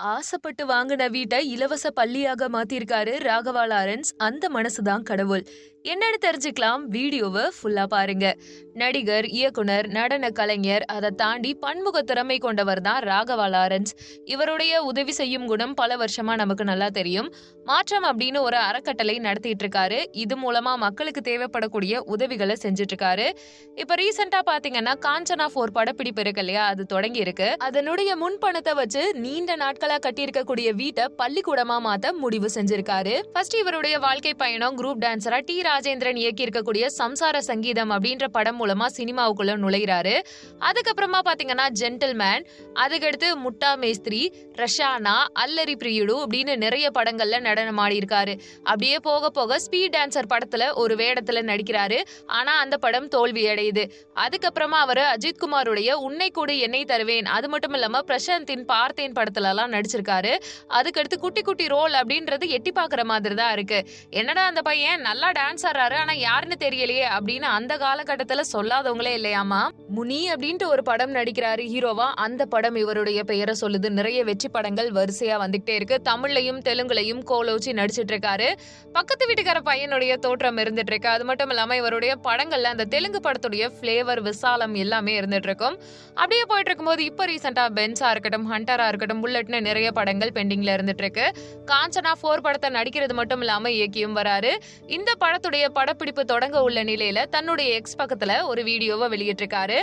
ஆசைப்பட்டு வாங்கின வீட்டை இலவச பள்ளியாக மாத்திருக்காரு ராகவா லாரன்ஸ் அந்த மனசுதான் கடவுள். என்னன்னு தெரிஞ்சுக்கலாம் வீடியோவை ஃபுல்லா பாருங்க. நடிகர் இயக்குனர் நடன கலைஞர் அதை தாண்டி பன்முக திறமை கொண்டவர் தான் ராகவா லாரன்ஸ் இவருடைய உதவி செய்யும் குணம் பல வருஷமா நமக்கு நல்லா தெரியும். மாற்றம் அப்படின்னு ஒரு அறக்கட்டளை நடத்திட்டு இருக்காரு. இது மூலமா மக்களுக்கு தேவைப்படக்கூடிய உதவிகளை செஞ்சுட்டு இருக்காரு. இப்ப ரீசெண்டா பாத்தீங்கன்னா காஞ்சனா போர் படப்பிடிப்பு இருக்கு இல்லையா? அது தொடங்கி இருக்கு. அதனுடைய முன்பணத்தை வச்சு நீண்ட நாட்கள் கட்டியிருக்கக்கூடிய வீட்டை பள்ளிக்கூடமா மாத்த முடிவு செஞ்சிருக்காரு. ஃபர்ஸ்ட் இவருடைய வாழ்க்கை பயணம் குரூப் டான்சரா டி ராஜேந்திரன் இயக்கி இருக்கக்கூடிய சம்சார சங்கீதம் அப்படின்ற படம் மூலமா சினிமாவுக்குள்ள நுழைகிறாரு அதுக்கப்புறமா பாத்தீங்கன்னா ஜென்டில்மேன் அதுக்கடுத்து முட்டா மேஸ்திரி ரஷானா அல்லரி பிரியுடு அப்படின்னு நிறைய படங்கள்ல நடனம் ஆடியிருக்காரு அப்படியே போக போக ஸ்பீட் டான்சர் படத்துல ஒரு வேடத்துல நடிக்கிறாரு. ஆனா அந்த படம் தோல்வி அடையுது அதுக்கப்புறமா அவர் அஜித் குமாருடைய உன்னை கூட என்னை தருவேன். அது மட்டும் இல்லாம பிரசாந்தின் பார்த்தேன் படத்துல எல்லாம் நடிச்சிருக்காரு. அதுக்கடுத்து குட்டி குட்டி ரோல் அப்படின்றது எட்டி பாக்குற மாதிரி தான் இருக்கு. என்னடா அந்த பையன் நல்லா டான்ஸ் ஆடுறாரு ஆனா யாருன்னு தெரியலையே அப்படின்னு அந்த காலகட்டத்துல சொல்லாதவங்களே இல்லையாமா முனி அப்படின்ட்டு ஒரு படம் நடிக்கிறாரு ஹீரோவா. அந்த படம் இவருடைய பெயரை சொல்லுது. நிறைய வெற்றி படங்கள் வரிசையா வந்துகிட்டே இருக்கு. தமிழ்லையும் தெலுங்குலையும் கோலோச்சி நடிச்சிட்டு இருக்காரு பக்கத்து வீட்டுக்கார பையனுடைய தோற்றம் இருந்துட்டு இருக்கு அது மட்டும் இல்லாம இவருடைய படங்கள்ல அந்த தெலுங்கு படத்துடைய ஃபிளேவர் விசாலம் எல்லாமே இருந்துட்டு இருக்கும் அப்படியே போயிட்டு இருக்கும்போது இப்போ ரீசெண்டா பென்ஸா இருக்கட்டும் ஹண்டரா இருக்கட்டும் புல்லட்னு நிறைய படங்கள் பெண்டிங்ல இருந்துட்டு இருக்கு காஞ்சனா ஃபோர் படத்தை நடிக்கிறது மட்டும் இல்லாம இயக்கியும் வராரு. இந்த படத்துடைய படப்பிடிப்பு தொடங்க உள்ள நிலையில தன்னுடைய எக்ஸ் பக்கத்துல ஒரு வீடியோவை வெளியிட்டிருக்காரு.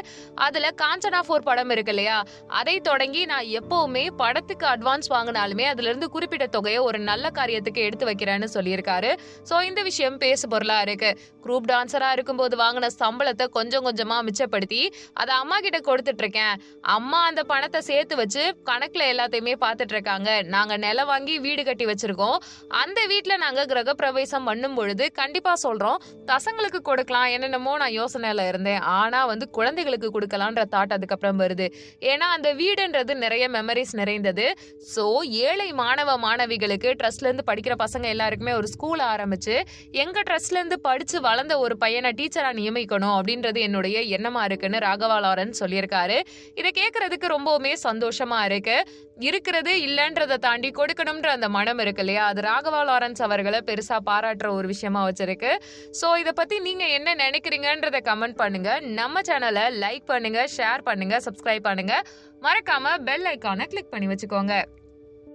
அதுல காஞ்சனா ஃபோர் படம் இருக்கு இல்லையா? அதை தொடங்கி நான் எப்பவுமே படத்துக்கு அட்வான்ஸ் வாங்கினாலுமே அதுல இருந்து குறிப்பிட்ட தொகையை ஒரு நல்ல காரியத்துக்கு எடுத்து வைக்கிறேன்னு சொல்லியிருக்காரு. சோ இந்த விஷயம் பேசு பொருளா இருக்கு. குரூப் டான்சரா இருக்கும்போது வாங்கின சம்பளத்தை கொஞ்சம் கொஞ்சமா மிச்சப்படுத்தி அதை அம்மா கிட்ட கொடுத்துட்டு இருக்கேன். அம்மா அந்த பணத்தை சேர்த்து வச்சு கணக்குல எல்லாத்தையுமே பார்த்துட்டு இருக்காங்க நாங்க நிலம் வாங்கி வீடு கட்டி வச்சிருக்கோம். அந்த வீட்டுல நாங்க கிரக பிரவேசம் பண்ணும் பொழுது கண்டிப்பா சொல்றோம். பசங்களுக்கு கொடுக்கலாம் என்னென்னமோ நான் யோசனையில இருந்தேன். ஆனா வந்து குழந்தைகளுக்கு கொடுக்கலான்ற தாட் அதுக்கப்புறம் வருது. ஏன்னா அந்த வீடுன்றது நிறைய மெமரிஸ் நிறைந்தது. ஸோ ஏழை மாணவ மாணவிகளுக்கு ட்ரஸ்ட்ல இருந்து படிக்கிற பசங்க எல்லாருக்குமே ஒரு ஸ்கூல் ஆரம்பிச்சு எங்க ட்ரஸ்ட்ல இருந்து படிச்சு வளர்ந்த ஒரு பையனை டீச்சரா நியமிக்கணும் அப்படின்றது என்னுடைய எண்ணமா இருக்குன்னு ராகவா லாரன் சொல்லியிருக்காரு. இதை கேட்கறதுக்கு ரொம்பவுமே சந்தோஷமா இருக்கு. கொடுக்கறது இல்லைன்றதை தாண்டி கொடுக்கணும்ன்ற அந்த மனம் இருக்கு இல்லையா? அது ராகவா லாரன்ஸ் அவர்களை பெருசா பாராட்டுற ஒரு விஷயமா வச்சிருக்கு. ஸோ இதை பத்தி நீங்க என்ன நினைக்கிறீங்கன்றத கமெண்ட் பண்ணுங்க. நம்ம சேனலை லைக் பண்ணுங்க ஷேர் பண்ணுங்க சப்ஸ்கிரைப் பண்ணுங்க. மறக்காம பெல் ஐக்கானை கிளிக் பண்ணி வச்சுக்கோங்க.